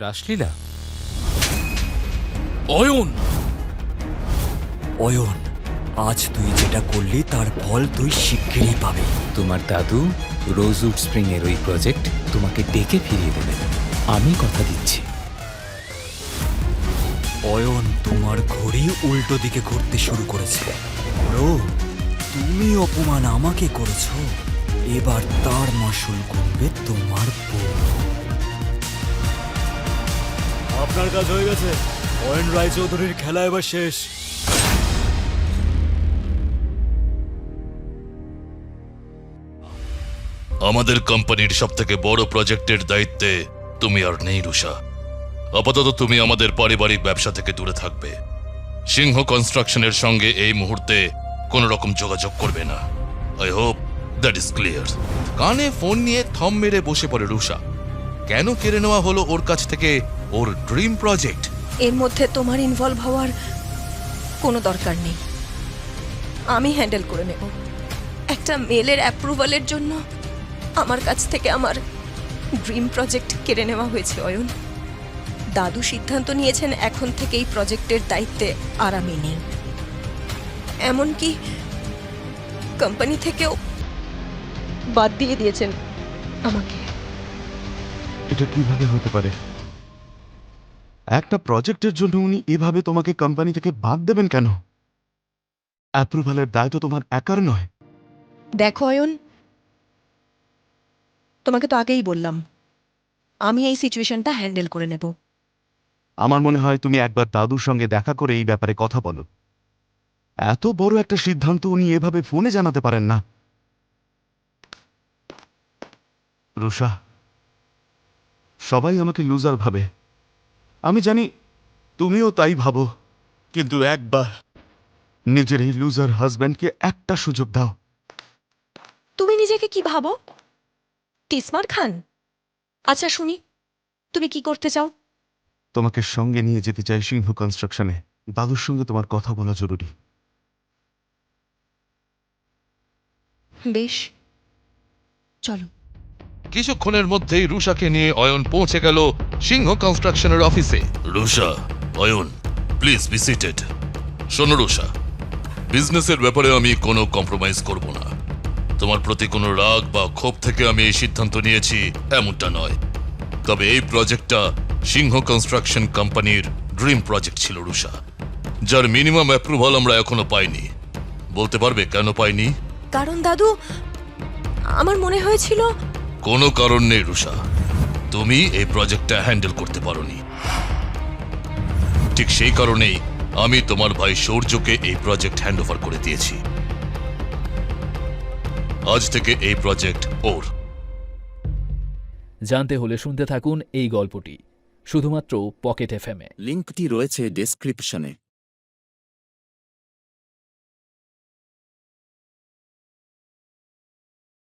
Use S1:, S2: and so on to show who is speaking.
S1: রাসলীলা? অয়ন!
S2: অয়ন আজ তুই যেটা করলি তার ফল তুই শিগগিরই পাবি।
S1: তোমার দাদু রোজউড স্প্রিং এর ওই প্রজেক্ট তোমাকে ডেকে ফিরিয়ে দেবে। আমি কথা দিচ্ছি।
S2: অয়ন তোমার ঘড়ি উল্টো দিকে ঘুরতে শুরু করেছে। ব্রো তুমি অপমান আমাকে করেছ। এবার তার মাসুল করবে তোমার বউ। আপনার কাজ হয়ে গেছে। অয়ন রায়চৌধুরীর খেলা এবার শেষ।
S3: আমাদের কোম্পানির সব থেকে বড় প্রজেক্টের দায়িত্বে তুমি আর নেই রুষা আপাতত তুমি আমাদের পারিবারিক ব্যবসা থেকে দূরে থাকবে। সিংহ কনস্ট্রাকশনের সঙ্গে এই মুহূর্তে কোনো রকম যোগাযোগ করবে না। I hope that is clear কানে ফোন নিয়ে থম মেরে বসে পড়ে রুষা কেন কেড়ে নেওয়া হলো ওর কাছ থেকে ওর ড্রিম প্রজেক্ট।
S4: এর মধ্যে তোমার ইনভলভ হওয়ার কোনো দরকার নেই। আমি হ্যান্ডেল করে নেব। একটা মেলের অ্যাপ্রুভালের জন্য আমার কাছ থেকে আমার ড্রিম প্রজেক্ট কেড়ে নেওয়া হয়েছে অয়ন। দাদু সিদ্ধান্ত নিয়েছেন এখন থেকে এই প্রজেক্টের দায়িত্বে আর আমি নেই। এমনকি কোম্পানি থেকেও বাদ দিয়ে দিয়েছেন আমাকে।
S5: এটা কীভাবে হতে পারে? একটা প্রজেক্টের জন্য উনি এভাবে তোমাকে কোম্পানি থেকে বাদ দেবেন কেন? অ্যাপ্রুভালের দায় তো তোমার একার নয়।
S4: দেখো অয়ন তোমাকে তো আগেই বললাম আমি এই সিচুয়েশনটা হ্যান্ডেল করে নেব।
S5: আমার মনে হয় তুমি একবার দাদুর সঙ্গে দেখা করে এই ব্যাপারে কথা বলো। এত বড় একটা সিদ্ধান্ত উনি এভাবে ফোনে জানাতে পারেন না। রুষা সবাই আমাকে লুজার ভাবে। আমি জানি তুমিও তাই ভাবো কিন্তু একবার নিজের এই লুজার হাজব্যান্ডকে একটা সুযোগ দাও।
S4: তুমি নিজেকে কি ভাবো? টিসমার খান? আচ্ছা শুনি তুমি কি করতে চাও?
S5: তোমাকে সঙ্গে নিয়ে যেতে চাই সিংহ কনস্ট্রাকশনে দাদুর সঙ্গে তোমার কথা বলা জরুরি।
S4: বেশ চলো।
S3: কিছুক্ষণের মধ্যেই রুষাকে নিয়ে অয়ন পৌঁছে গেল সিংহ কনস্ট্রাকশনের অফিসে। Rusha Ayan please be seated. শোনো রুষা বিজনেসের ব্যাপারে আমি কোনো কম্প্রোমাইজ করব না। তোমার প্রতি কোনো রাগ বা ক্ষোভ থেকে আমি এই সিদ্ধান্ত নিয়েছি এমনটা নয়। তবে এই প্রজেক্টটা সিংহ কনস্ট্রাকশন কোম্পানির ড্রিম প্রজেক্ট ছিল রুষা যার মিনিমাম অ্যাপ্রুভাল আমরা এখনও পাইনি। বলতে পারবে কেন পাইনি?
S4: কারণ দাদু আমার মনে হয়েছিল
S3: কোনো কারণ নেই রুষা তুমি এই প্রজেক্টটা হ্যান্ডেল করতে পারোনি। ঠিক সেই কারণেই আমি তোমার ভাই সৌর্যকে এই প্রজেক্ট হ্যান্ড ওভার করে দিয়েছি। আজ থেকে এই প্রজেক্ট ওর।
S6: জানতে হলে শুনতে থাকুন এই গল্পটি শুধুমাত্র পকেট এফএমে
S7: লিঙ্কটি রয়েছে ডেসক্রিপশনে।